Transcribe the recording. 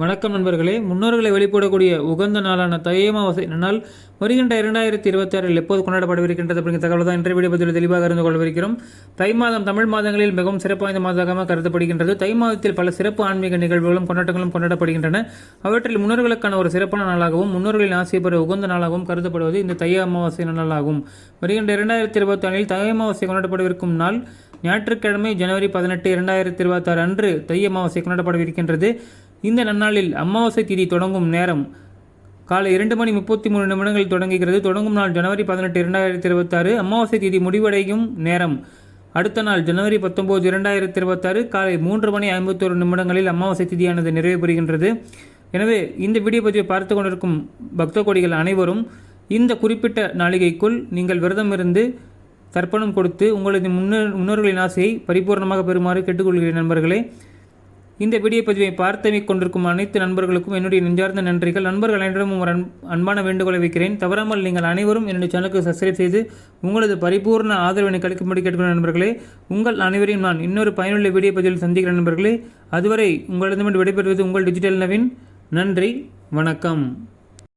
வணக்கம் நண்பர்களே. முன்னோர்களை வெளிப்படக்கூடிய உகந்த நாளான தை அமாவாசை நன்னாள் வருகின்ற இரண்டாயிரத்தி இருபத்தாறில் எப்போது கொண்டாடப்படவிருக்கின்றது அப்படிங்கிற தகவல் தான் இன்றைய வீடியோ பதிவில் தெளிவாக அறிந்து கொள்ளவிருக்கிறோம். தை மாதம் தமிழ் மாதங்களில் மிகவும் சிறப்பு வாய்ந்த மாதமாக கருதப்படுகின்றது. தை மாதத்தில் பல சிறப்பு ஆன்மீக நிகழ்வுகளும் கொண்டாட்டங்களும் கொண்டாடப்படுகின்றன. அவற்றில் முன்னோர்களுக்கான ஒரு சிறப்பான நாளாகவும் முன்னோர்களின் ஆசை பெற உகந்த நாளாகவும் கருதப்படுவது இந்த தை அமாவாசை நாளாகும் வருகின்ற இரண்டாயிரத்தி இருபத்தாறில் தை அமாவாசை கொண்டாடப்படவிருக்கும் நாள் ஞாயிற்றுக்கிழமை ஜனவரி பதினெட்டு இரண்டாயிரத்தி இருபத்தாறு அன்று தை அமாவாசை கொண்டாடப்படவிருக்கின்றது இந்த நன்னாளில் அமாவாசை திதி தொடங்கும் நேரம் காலை இரண்டு மணி முப்பத்தி மூணு நிமிடங்கள் தொடங்குகிறது. தொடங்கும் நாள் ஜனவரி பதினெட்டு இரண்டாயிரத்தி இருபத்தாறு. அமாவாசை திதி முடிவடையும் நேரம். அடுத்த நாள் ஜனவரி பத்தொம்போது இரண்டாயிரத்தி இருபத்தாறு. காலை மூன்று மணி ஐம்பத்தோரு நிமிடங்களில் அமாவாசை திதியானது நிறைவு பெறுகின்றது. எனவே இந்த வீடியோ பதிவை பார்த்து கொண்டிருக்கும் பக்த கோடிகள் அனைவரும் இந்த குறிப்பிட்ட நாளிகைக்குள் நீங்கள் விரதம் இருந்து தர்ப்பணம் கொடுத்து உங்களது முன்னோர்களின் ஆசையை பரிபூர்ணமாக பெறுமாறு கேட்டுக்கொள்கிறேன் நண்பர்களே. இந்த வீடியோ பதிவை பார்த்தமை கொண்டிருக்கும் அனைத்து நண்பர்களுக்கும் என்னுடைய நெஞ்சார்ந்த நன்றிகள். நண்பர்கள் அனைவரும் ஒரு அன்- அன்பான வேண்டுகோளை வைக்கிறேன். தவறாமல் நீங்கள் அனைவரும் என்னுடைய சேனலுக்கு சப்ஸ்கிரைப் செய்து உங்களது பரிபூர்ண ஆதரவினை கழிக்கும்படி கேட்டுக்கொள்ள நண்பர்களே. உங்கள் அனைவரையும் நான் இன்னொரு பயனுள்ள வீடியோ பதிவில் சந்திக்கிற நண்பர்களே. அதுவரை உங்களிடமிருந்து விடைபெறுவது உங்கள் டிஜிட்டல் நவீன். நன்றி. வணக்கம்.